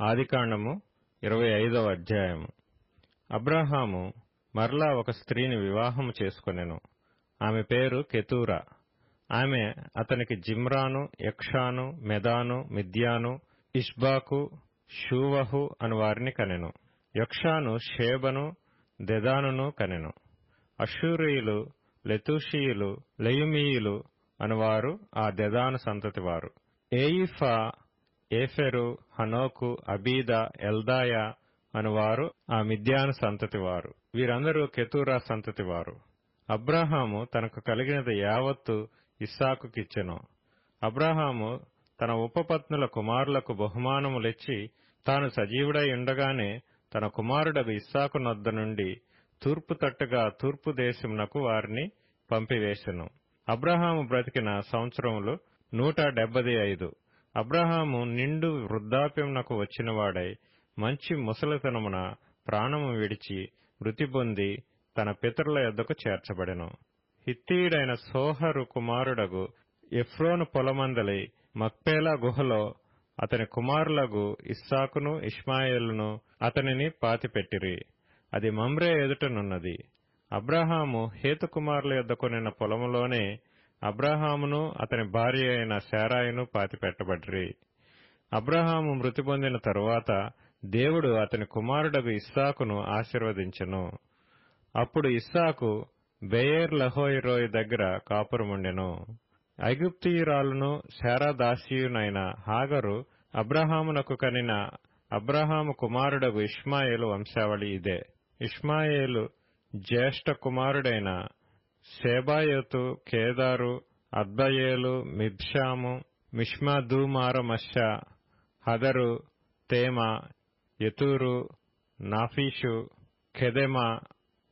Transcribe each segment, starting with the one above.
ఆదికాండము ఇరవై ఐదవ అధ్యాయము. అబ్రహాము మరలా ఒక స్త్రీని వివాహము చేసుకొనెను. ఆమె పేరు కెతూరా. ఆమె అతనికి జిమ్రాను యక్షాను మెదాను మిద్యాను ఇష్బాకు షూవహు అను వారిని కనెను. యక్షాను షేబను దెదానును కనెను. అషూరియులు లెతూషీయులు లెయుమీయులు అనువారు ఆ దెదాను సంతతివారు ఏయిఫా ఏఫెరు హనోకు అబీదా ఎల్దాయా అనువారు ఆ మిద్యాను సంతతివారు. వీరందరూ కెతూరా సంతతివారు. అబ్రహాము తనకు కలిగినది యావత్తు ఇస్సాకుకిచ్చెను. అబ్రహాము తన ఉపపత్నుల కుమారులకు బహుమానములిచ్చి తాను సజీవుడై ఉండగానే తన కుమారుడగు ఇస్సాకు నొద్ద నుండి తూర్పు తట్టుగా తూర్పు దేశమునకు వారిని పంపివేశెను. అబ్రహాము బ్రతికిన సంవత్సరములు నూట డెబ్బది ఐదు. అబ్రహాము నిండు వృద్ధాప్యమునకు వచ్చినవాడై మంచి ముసలితనమున ప్రాణము విడిచి మృతి పొంది తన పితరుల యొద్దకు చేర్చబడెను. హిత్తీయుడైన సోహరు కుమారుడగు ఎఫ్రోను పొలమందలి మక్పేలా గుహలో అతని కుమారులగు ఇస్సాకును ఇష్మాయేలును అతనిని పాతిపెట్టిరి. అది మమ్రే ఎదుటనున్నది అబ్రహాము హేతుకుమారుల యొద్ద కొనిన పొలములోనే అబ్రహామును అతని భార్య అయిన శారాయును పాతిపెట్టబడ్రి. అబ్రహాము మృతి పొందిన తరువాత దేవుడు అతని కుమారుడగు ఇస్సాకును ఆశీర్వదించెను. అప్పుడు ఇస్సాకు బెయేర్ లహోయిరోయ్ దగ్గర కాపురముండెను. ఐగుప్తీయురాలును శారాదాసీయునైన హాగరు అబ్రహామునకు కనిన అబ్రహాము కుమారుడగు ఇష్మాయేలు వంశావళి ఇదే. ఇష్మాయేలు జ్యేష్ఠ కుమారుడైన సేబాయోతు కేదారు అద్బయేలు మిబ్షాము మిష్మాదూమారమష హదరు తేమ యతూరు నాఫీషు ఖెదెమ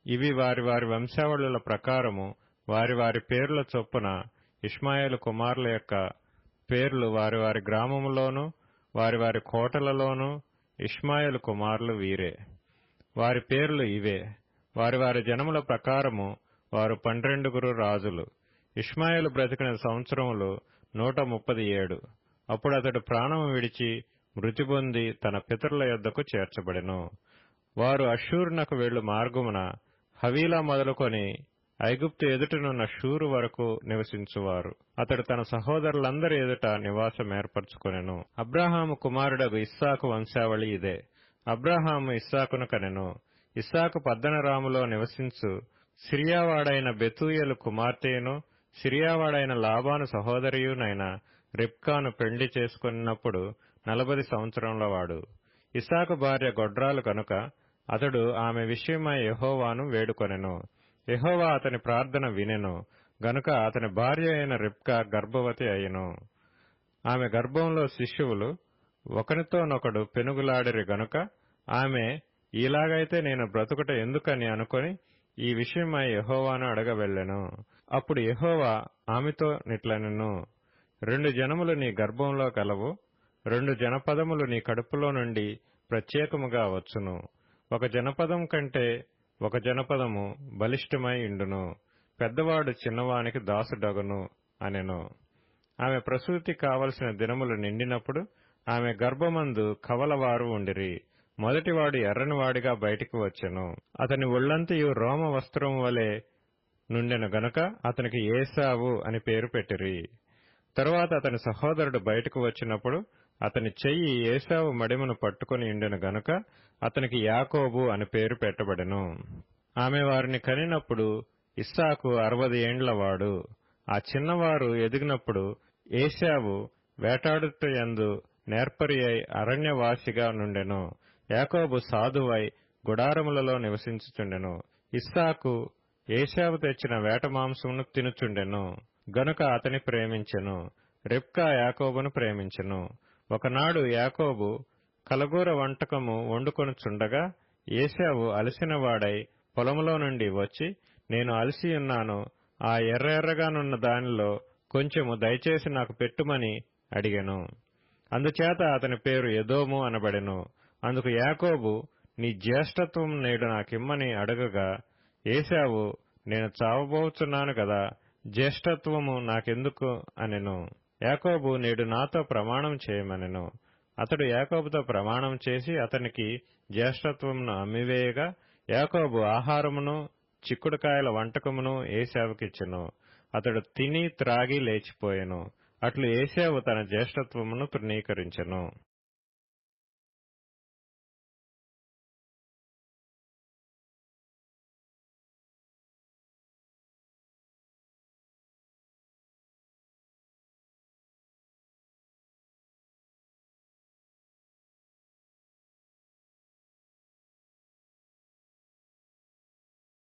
ఇవి వారి వారి వంశావళుల ప్రకారము వారి వారి పేర్ల చొప్పున ఇష్మాయేలు కుమారుల యొక్క పేర్లు వారి వారి గ్రామములోను వారి వారి కోటలలోనూ ఇష్మాయేలు కుమారులు వీరే. వారి పేర్లు ఇవే. వారి వారి జనముల ప్రకారము వారు పన్నెండుగురు రాజులు. ఇష్మాయేలు బ్రతికిన సంవత్సరములు నూట ముప్పది ఏడు. అప్పుడు అతడు ప్రాణము విడిచి మృతి పొంది తన పితరుల యొద్దకు చేర్చబడెను. వారు అషూర్నకు వెళ్ళు మార్గమున హవీలా మొదలుకొని ఐగుప్తు ఎదుటనున్న షూరు వరకు నివసించువారు. అతడు తన సహోదరులందరి ఎదుట నివాసం ఏర్పరచుకొనెను. అబ్రాహాము కుమారుడగు ఇస్సాకు వంశావళి ఇదే. అబ్రాహాము ఇస్సాకును కనెను. ఇస్సాకు పద్దనరాములో నివసించు సిరియావాడైన బెతూయలు కుమార్తెను సిరియావాడైన లాబాను సహోదరియునైన రిప్కాను పెళ్ళి చేసుకున్నప్పుడు నలభై సంవత్సరంలో వాడు. ఇసాకు భార్య గొడ్రాలు కనుక అతడు ఆమె విషయమై యహోవాను వేడుకొనెను. యహోవా అతని ప్రార్థన వినెను గనుక అతని భార్య అయిన రిప్కా గర్భవతి అయ్యను ఆమె గర్భంలో శిశువులు ఒకనితోనొకడు పెనుగులాడిరి గనుక ఆమె ఇలాగైతే నేను బ్రతుకుట ఎందుకని అనుకొని ఈ విషయమై యహోవాను అడగవెళ్ళెను. అప్పుడు యహోవా ఆమెతో నిట్లనెను రెండు జనములు నీ గర్భంలో కలవు రెండు జనపదములు నీ కడుపులో నుండి ప్రత్యేకముగా వచ్చును. ఒక జనపదం కంటే ఒక జనపదము బలిష్టమై ఇండును పెద్దవాడు చిన్నవానికి దాసుడగును అనెను. ఆమె ప్రసూతి కావలసిన దినములు నిండినప్పుడు ఆమె గర్భమందు కవలవారు ఉండిరి. మొదటివాడు ఎర్రనివాడిగా బయటికి వచ్చెను. అతని ఒళ్ళంతయు రోమ వస్త్రం వలె నుండెను గనుక అతనికి ఏసావు అని పేరు పెట్టిరి. తరువాత అతని సహోదరుడు బయటకు వచ్చినప్పుడు అతని చెయ్యి ఏసావు మడిమను పట్టుకుని ఉండెను గనుక అతనికి యాకోబు అని పేరు పెట్టబడెను. ఆమె వారిని కనినప్పుడు ఇస్సాకు అరవది ఏండ్లవాడు ఆ చిన్నవారు ఎదిగినప్పుడు ఏశావు వేటాడుటయందు నేర్పరి అయి అరణ్యవాసిగా నుండెను. యాకోబు సాధువై గుడారములలో నివసించుచుండెను. ఇస్సాకు ఏశావు తెచ్చిన వేట మాంసమును తినుచుండెను. గనుక అతని ప్రేమించెను. రిప్కా యాకోబును ప్రేమించెను. ఒకనాడు యాకోబు కలగూర వంటకము వండుకొనుచుండగా ఏశావు అలసినవాడై పొలములో నుండి వచ్చి నేను అలసియున్నాను ఆ ఎర్ర ఎర్రగానున్న దానిలో కొంచెము దయచేసి నాకు పెట్టుమని అడిగెను. అందుచేత అతని పేరు ఎదోము అనబడెను. అందుకు యాకోబు నీ జ్యేష్ఠత్వం నేడు నాకిమ్మని అడగగా ఏశావు నేను చావబోచున్నాను కదా జ్యేష్ఠత్వము నాకెందుకు అనెను? యాకోబు నేడు నాతో ప్రమాణం చేయమనెను. అతడు యాకోబుతో ప్రమాణం చేసి అతనికి జ్యేష్ఠత్వమును అమ్మివేయగా యాకోబు ఆహారమును చిక్కుడుకాయల వంటకమును ఏశావుకిచ్చెను. అతడు తిని త్రాగి లేచిపోయెను. అట్లు ఏశావు తన జ్యేష్ఠత్వమును తృణీకరించెను.